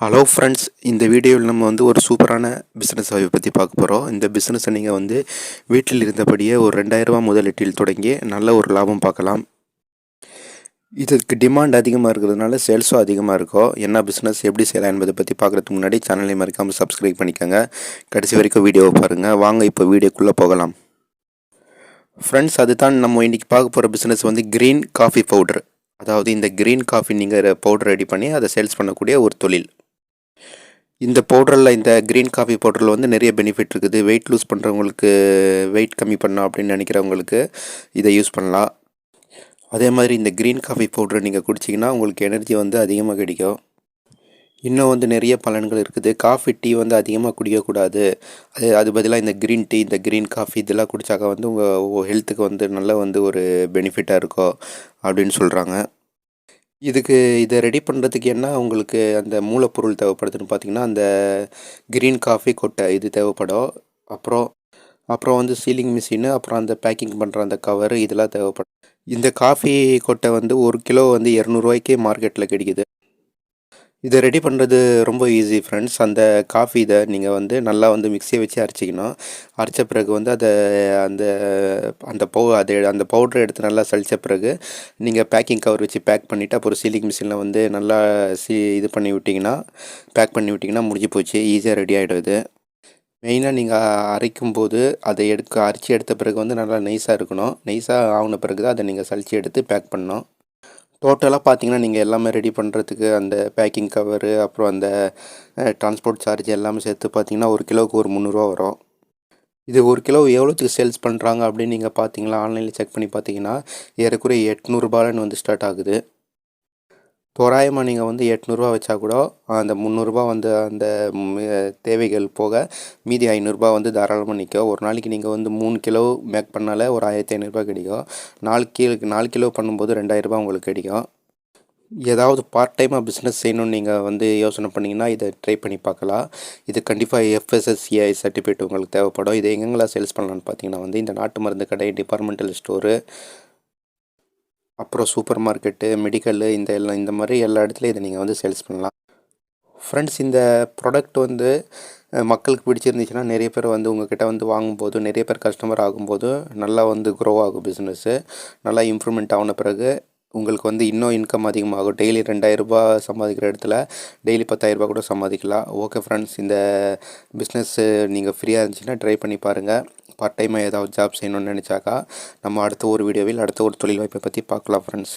Hello friends இந்த வீடியோவில் நம்ம வந்து ஒரு சூப்பரான பிஸ்னஸ் வாய்ப்பை பற்றி பார்க்க போகிறோம் இந்த பிஸ்னஸை நீங்கள் வந்து வீட்டில் இருந்தபடியே ஒரு ரெண்டாயிரரூபா முதலீட்டில் தொடங்கி நல்ல ஒரு லாபம் பார்க்கலாம். இதுக்கு டிமாண்ட் அதிகமாக இருக்கிறதுனால சேல்ஸும் அதிகமாக இருக்கும். என்ன பிஸ்னஸ் எப்படி செய்யலாம் என்பதை பற்றி பார்க்குறதுக்கு முன்னாடி சேனலை மறக்காமல் சப்ஸ்கிரைப் பண்ணிக்கோங்க. கடைசி வரைக்கும் வீடியோவை பாருங்கள் வாங்க இப்போ வீடியோக்குள்ளே போகலாம். ஃப்ரெண்ட்ஸ் அதுதான் நம்ம இன்றைக்கி பார்க்க போகிற பிஸ்னஸ் வந்து க்ரீன் காஃபி பவுடர் அதாவது இந்த க்ரீன் காஃபி நீங்கள் பவுடர் ரெடி பண்ணி அதை சேல்ஸ் பண்ணக்கூடிய ஒரு தொழில். இந்த பவுடரில் இந்த க்ரீன் காஃபி பவுடரில் வந்து நிறைய பெனிஃபிட் இருக்குது. வெயிட் லூஸ் பண்ணுறவங்களுக்கு வெயிட் கம்மி பண்ணலாம் அப்படின்னு நினைக்கிறவங்களுக்கு இதை யூஸ் பண்ணலாம். அதே மாதிரி இந்த க்ரீன் காஃபி பவுடர் நீங்கள் குடிச்சிங்கன்னா உங்களுக்கு எனர்ஜி வந்து அதிகமாக கிடைக்கும். இன்னும் வந்து நிறைய பலன்கள் இருக்குது. காஃபி டீ வந்து அதிகமாக குடிக்கக்கூடாது. அது அது பதிலாக இந்த க்ரீன் டீ இந்த க்ரீன் காஃபி இதெல்லாம் குடித்தாக்கா வந்து உங்கள் ஹெல்த்துக்கு வந்து நல்ல வந்து ஒரு பெனிஃபிட்டாக இருக்கும் அப்படின்னு சொல்கிறாங்க இதுக்கு இதை ரெடி பண்ணுறதுக்கு என்ன உங்களுக்கு அந்த மூலப்பொருள் தேவைப்படுதுன்னு பார்த்தீங்கன்னா அந்த க்ரீன் காஃபி கொட்டை இது தேவைப்படும். அப்புறம் அப்புறம் வந்து சீலிங் மிஷினு அப்புறம் அந்த பேக்கிங் பண்ணுற அந்த கவரு இதெல்லாம் தேவைப்படும். இந்த காஃபி கொட்டை வந்து ஒரு கிலோ வந்து இரநூறுவாய்க்கே மார்க்கெட்டில் கிடைக்குது. இதை ரெடி பண்ணுறது ரொம்ப ஈஸி ஃப்ரெண்ட்ஸ் அந்த காஃபி இதை நீங்கள் வந்து நல்லா வந்து மிக்சியை வச்சு அரைச்சிக்கணும். அரைச்ச பிறகு வந்து அதை அந்த அந்த பவு அதை அந்த பவுடரை எடுத்து நல்லா சளிச்ச பிறகு நீங்கள் பேக்கிங் கவர் வச்சு பேக் பண்ணிவிட்டு அப்புறம் சீலிங் மிஷினில் வந்து நல்லா சீ இது பண்ணி விட்டிங்கன்னா பேக் பண்ணி விட்டிங்கன்னா முடிஞ்சு போச்சு. ஈஸியாக ரெடி ஆகிடுது மெயினாக நீங்கள் அரைக்கும் போது அதை எடுக்க அரைச்சி எடுத்த பிறகு வந்து நல்லா நைஸாக இருக்கணும். நைஸாக ஆகின பிறகு தான் அதை நீங்கள் சளிச்சு எடுத்து பேக் பண்ணணும். டோட்டலாக பார்த்தீங்கன்னா நீங்கள் எல்லாமே ரெடி பண்ணுறதுக்கு அந்த பேக்கிங் கவரு அப்புறம் அந்த டிரான்ஸ்போர்ட் சார்ஜ் எல்லாமே சேர்த்து பார்த்தீங்கன்னா ஒரு கிலோவுக்கு ஒரு முந்நூறுரூவா வரும். இது ஒரு கிலோ எவ்வளோத்துக்கு சேல்ஸ் பண்ணுறாங்க அப்படின்னு நீங்கள் பார்த்தீங்களா ஆன்லைனில் செக் பண்ணி பார்த்தீங்கன்னா ஏறக்குறைய எட்நூறுபாலன்னு வந்து ஸ்டார்ட் ஆகுது. தோராயமாக நீங்கள் வந்து எட்நூறுரூவா வச்சா கூட அந்த முந்நூறுரூபா வந்து அந்த தேவைகள் போக மீதி ஐநூறுரூபா வந்து தாராளமாக நிற்கும் ஒரு நாளைக்கு நீங்கள் வந்து மூணு கிலோ மேக் பண்ணாலே ஒரு ஆயிரத்தி ஐநூறுரூபா கிடைக்கும். நாலு கிலோ நாலு கிலோ பண்ணும்போது ரெண்டாயிரரூபா உங்களுக்கு கிடைக்கும். ஏதாவது பார்ட் டைமாக பிஸ்னஸ் செய்யணும்னு நீங்கள் வந்து யோசனை பண்ணிங்கன்னா இதை ட்ரை பண்ணி பார்க்கலாம். இது கண்டிப்பாக எஃப்எஸ்எஸ்சிஐ சர்டிஃபிகேட் உங்களுக்கு தேவைப்படும். இதை எங்கெங்கெல்லாம் சேல்ஸ் பண்ணலான்னு பார்த்தீங்கன்னா வந்து இந்த நாட்டு மருந்து கடை டிபார்ட்மெண்டல் ஸ்டோரு அப்புறம் சூப்பர் மார்க்கெட்டு மெடிக்கலு இந்த எல்லாம் இந்த மாதிரி எல்லா இடத்துலையும் இதை நீங்கள் வந்து சேல்ஸ் பண்ணலாம். ஃப்ரெண்ட்ஸ் இந்த ப்ராடக்ட் வந்து மக்களுக்கு பிடிச்சிருந்துச்சுன்னா நிறைய பேர் வந்து உங்ககிட்ட வந்து வாங்கும்போது நிறைய பேர் கஸ்டமர் ஆகும்போது நல்லா வந்து க்ரோ ஆகும் பிஸ்னஸ்ஸு நல்லா இம்ப்ரூவ்மெண்ட் ஆன பிறகு உங்களுக்கு வந்து இன்னும் இன்கம் அதிகமாகும். டெய்லி ரெண்டாயிரரூபா சம்பாதிக்கிற இடத்துல டெய்லி பத்தாயிரரூபா கூட சம்பாதிக்கலாம். ஓகே ஃப்ரெண்ட்ஸ் இந்த பிஸ்னஸ்ஸு நீங்கள் ஃப்ரீயாக இருந்துச்சுன்னா ட்ரை பண்ணி பாருங்கள் பார்ட் டைமாக ஏதாவது ஜாப் செய்யணும்னு நினச்சாக்கா நம்ம அடுத்த ஒரு வீடியோவில் அடுத்த ஒரு தொழில் வாய்ப்பை பற்றி பார்க்கலாம் ஃப்ரெண்ட்ஸ்